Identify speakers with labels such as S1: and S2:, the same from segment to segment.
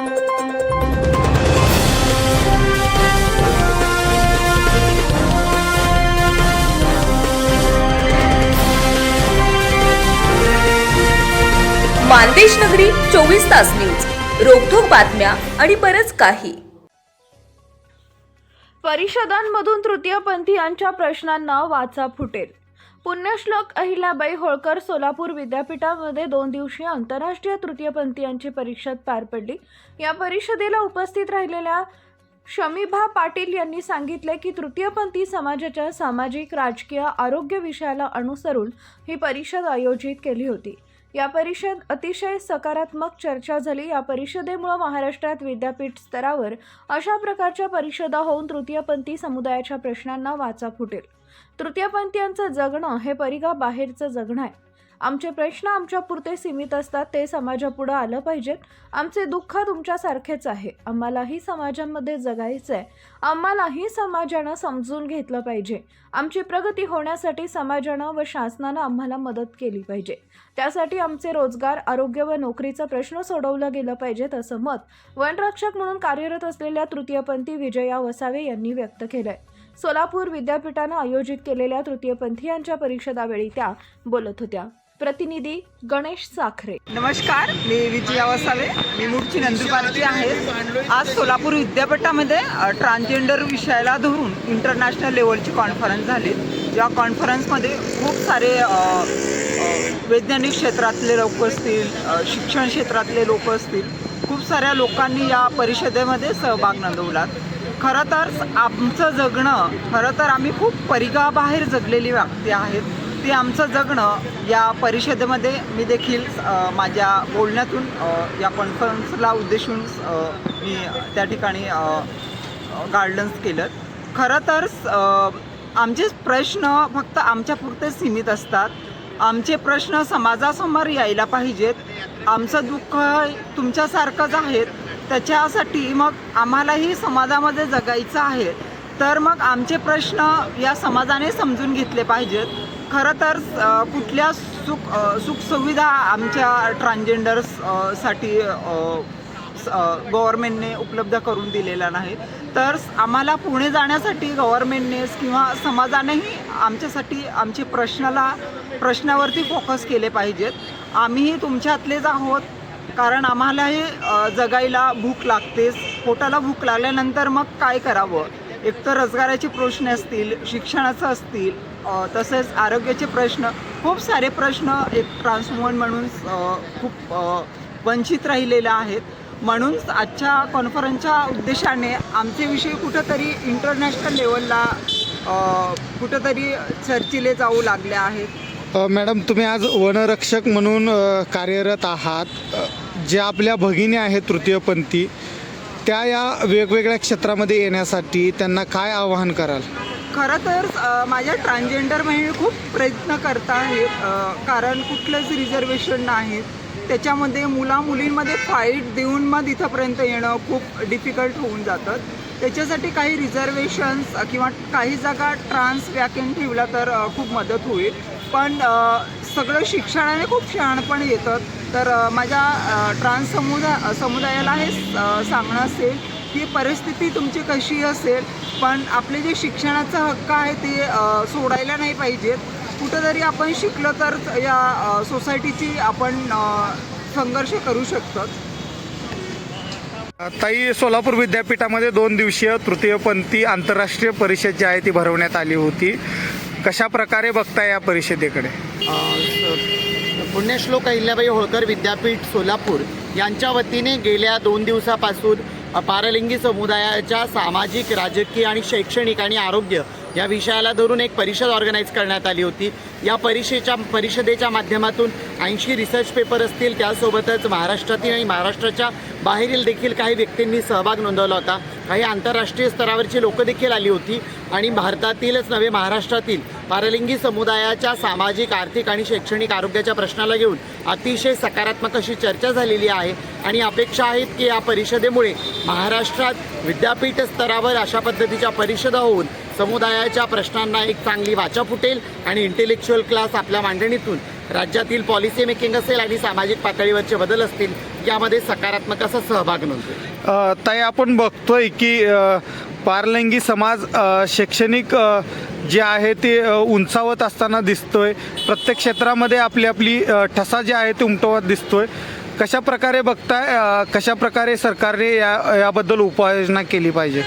S1: मानदेश नगरी चोवीस तास न्यूज. रोखोक बातम्या आणि बरच काही.
S2: परिषदांमधून तृतीयपंथीयांच्या प्रश्नांना वाचा फुटेल. पुण्यश्लोक अहिल्याबाई होळकर सोलापूर विद्यापीठामध्ये दोन दिवसीय आंतरराष्ट्रीय तृतीयपंथीयांची परिषद पार पडली. या परिषदेला उपस्थित राहिलेल्या शमीभा पाटील यांनी सांगितले की तृतीयपंथी समाजाच्या सामाजिक राजकीय आरोग्य विषयाला अनुसरून ही परिषद आयोजित केली होती. या परिषद अतिशय सकारात्मक चर्चा झाली. या परिषदेमुळे महाराष्ट्रात विद्यापीठ स्तरावर अशा प्रकारच्या परिषदा होऊन तृतीयपंथी समुदायाच्या प्रश्नांना वाचा फुटेल. तृतीयपंथीयांचं जगणं हे परिघा बाहेरचं जगणं आहे. आमचे प्रश्न आमच्या पुरते सीमित असतात ते समाजापुढं आलं पाहिजेत आमचे दुःख तुमच्यासारखेच आहे. आम्हालाही समाजामध्ये जगायचं आहे आम्हालाही समाजानं समजून घेतलं पाहिजे. आमची प्रगती होण्यासाठी समाजानं व शासनानं आम्हाला मदत केली पाहिजे. त्यासाठी आमचे रोजगार आरोग्य व नोकरीचा प्रश्न सोडवलं गेलं पाहिजेत असं मत वनरक्षक म्हणून कार्यरत असलेल्या तृतीयपंथी विजया वसावे यांनी व्यक्त केलंय. सोलापूर विद्यापीठानं आयोजित केलेल्या तृतीयपंथीयांच्या परिषदावेळी त्या बोलत होत्या. प्रतिनिधी गणेश साखरे.
S3: नमस्कार मी विजया वसावे मी मूळची नंदुरबारची आहे. आज सोलापूर विद्यापीठामध्ये ट्रान्सजेंडर विषयाला धरून इंटरनॅशनल लेवलची कॉन्फरन्स झाली. या कॉन्फरन्समध्ये खूप सारे वैज्ञानिक क्षेत्रातले लोक असतील शिक्षण क्षेत्रातले लोक असतील खूप साऱ्या लोकांनी या परिषदेमध्ये सहभाग नोंदवला. खरं तर आमचं जगणं खरं तर आम्ही खूप परिघाबाहेर जगलेली व्यक्ती आहेत. ते आमचं जगणं या परिषदेमध्ये मी देखील माझ्या बोलण्यातून या कॉन्फरन्सला उद्देशून मी त्या ठिकाणी गार्डन्स केलं. खरं तर आमचे प्रश्न फक्त आमच्या पुरते सीमित असतात. आमचे प्रश्न समाजासमोर यायला पाहिजेत. आमचं दुःख तुमच्यासारखंच आहे. त्याच्यासाठी मग आम्हालाही समाजामध्ये जगायचं आहे. तर मग आमचे प्रश्न या समाजाने समजून घेतले पाहिजेत. खरं तर कुठल्या सुख सुखसुविधा आमच्या ट्रान्सजेंडर्ससाठी गव्हर्मेंटने उपलब्ध करून दिलेला नाही. तर आम्हाला पुणे जाण्यासाठी गव्हर्मेंटने किंवा समाजानेही आमच्यासाठी आमचे प्रश्नाला प्रश्नावरती फोकस केले पाहिजेत. आम्हीही तुमच्यातलेच आहोत कारण आम्हालाही जगायला भूक लागतेच. पोटाला भूक लागल्यानंतर मग काय करावं? एकतर रोजगाराचे प्रश्न असतील शिक्षणाचं असतील तसेच आरोग्याचे प्रश्न खूप सारे प्रश्न एक ट्रान्सवुमन म्हणून खूप वंचित राहिलेले आहेत. म्हणून आजच्या कॉन्फरन्सच्या उद्देशाने आमचे विषय कुठंतरी इंटरनॅशनल लेवलला कुठंतरी चर्चिले जाऊ लागले आहेत.
S4: मॅडम तुम्ही आज वनरक्षक म्हणून कार्यरत आहात. ज्या आपल्या भगिनी आहेत तृतीयपंथी त्या या वेगवेगळ्या क्षेत्रामध्ये येण्यासाठी त्यांना काय आवाहन कराल?
S3: खरं तर माझ्या ट्रान्सजेंडर बहिणी खूप प्रयत्न करत आहेत कारण कुठलंच रिझर्वेशन नाहीत त्याच्यामध्ये मुला मुलींमध्ये फाईट देऊन मग इथंपर्यंत येणं खूप डिफिकल्ट होऊन जातं. त्याच्यासाठी काही रिझर्वेशन्स किंवा काही जागा ट्रान्स वॅकेंट ठेवला तर खूप मदत होईल. पण सगळं शिक्षणाने खूप शहाणपण येतं. तर माझ्या ट्रान्स समुदा समुदायाला हे सांगणं असेल. की परिस्थिती तुमची कशी असेल? पण आपले जे शिक्षणाचा हक्क आहे ते सोडायला नाही पाहिजेत. कुठंतरी आपण शिकलो तर या सोसायटीची आपण संघर्ष करू शकतो.
S4: ताई सोलापूर विद्यापीठामध्ये दोन दिवसीय तृतीयपंथी आंतरराष्ट्रीय परिषद जी आहे ती भरवण्यात आली होती. कशा प्रकारे बघताय या परिषदेकडे?
S5: पुण्यश्लोक अहिल्याबाई होळकर विद्यापीठ सोलापूर यांच्या वतीने गेल्या दोन दिवसापासून पारलिंगी समुदायाच्या सामाजिक राजकीय आणि शैक्षणिक आणि आरोग्य या विषयाला धरून एक परिषद ऑर्गनाईज करण्यात आली होती. या परिषदेच्या परिषदेच्या माध्यमातून ऐंशी रिसर्च पेपर असतील. त्यासोबतच महाराष्ट्रातील आणि महाराष्ट्राच्या बाहेरील देखील काही व्यक्तींनी सहभाग नोंदवला होता. काही आंतरराष्ट्रीय स्तरावरची लोकं देखील आली होती आणि भारतातीलच नव्हे महाराष्ट्रातील पारलिंगी समुदायाच्या सामाजिक आर्थिक आणि शैक्षणिक आरोग्याच्या प्रश्नाला घेऊन अतिशय सकारात्मक अशी चर्चा झालेली आहे. आणि अपेक्षा आहेत की या परिषदेमुळे महाराष्ट्रात विद्यापीठ स्तरावर अशा पद्धतीच्या परिषदा होऊन समुदायाच्या प्रश्नांना एक चांगली वाचा फुटेल आणि इंटेलेक्च्युअल क्लास आपल्या मांडणीतून राज्यातील पॉलिसी मेकिंग असेल आणि सामाजिक पातळीवरचे बदल असतील यामध्ये सकारात्मक असा सहभाग
S4: नोंदवेल. ताई आपण बघतोय की पारलिंगी पारलंगी समाज शैक्षणिक जे आहे ते उंचावत असताना दिसतोय. प्रत्येक क्षेत्रामध्ये आपली आपली ठसा जे आहे ते उमटवत दिसतोय. कशा प्रकारे बघताय कशा प्रकारे सरकारने या याबद्दल उपाययोजना केली पाहिजे?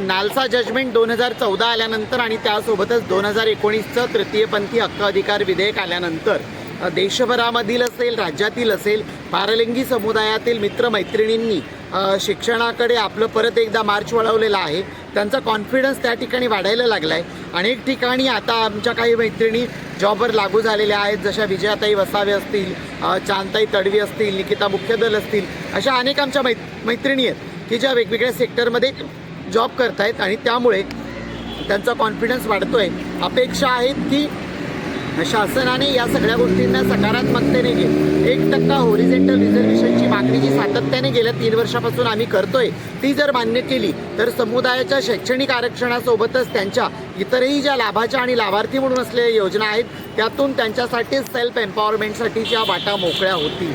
S5: नालसा जजमेंट दोन हजार चौदा आल्यानंतर आणि त्यासोबतच दोन हजार एकोणीसचं तृतीयपंथी हक्क अधिकार विधेयक आल्यानंतर देशभरामधील असेल राज्यातील असेल पारलिंगी समुदायातील मित्रमैत्रिणींनी शिक्षणाकडे आपलं परत एकदा मार्च वळवलेला आहे. त्यांचा कॉन्फिडन्स त्या ठिकाणी वाढायला लागला आहे अनेक ठिकाणी आता आमच्या काही मैत्रिणी जॉबवर लागू झालेल्या आहेत. जशा विजयाताई वसावे असतील चांदताई तडवी असतील निकिता मुख्यदल असतील अशा अनेक आमच्या मै मैत्रिणी आहेत की ज्या वेगवेगळ्या सेक्टरमध्ये जॉब करतायत आणि त्यामुळे त्यांचा कॉन्फिडन्स वाढतो आहे अपेक्षा आहेत की शासनाने या सगळ्या गोष्टींना सकारात्मकतेने घेत एक टक्का होरिझेंटल रिझर्वेशनची मागणी जी सातत्याने गेल्या तीन वर्षापासून आम्ही करतोय. ती जर मान्य केली तर समुदायाच्या शैक्षणिक आरक्षणासोबतच त्यांच्या इतरही ज्या लाभाच्या आणि लाभार्थी म्हणून असलेल्या योजना आहेत त्यातून त्यांच्यासाठी सेल्फ एम्पॉवरमेंटसाठीच्या वाटा मोकळ्या होतील.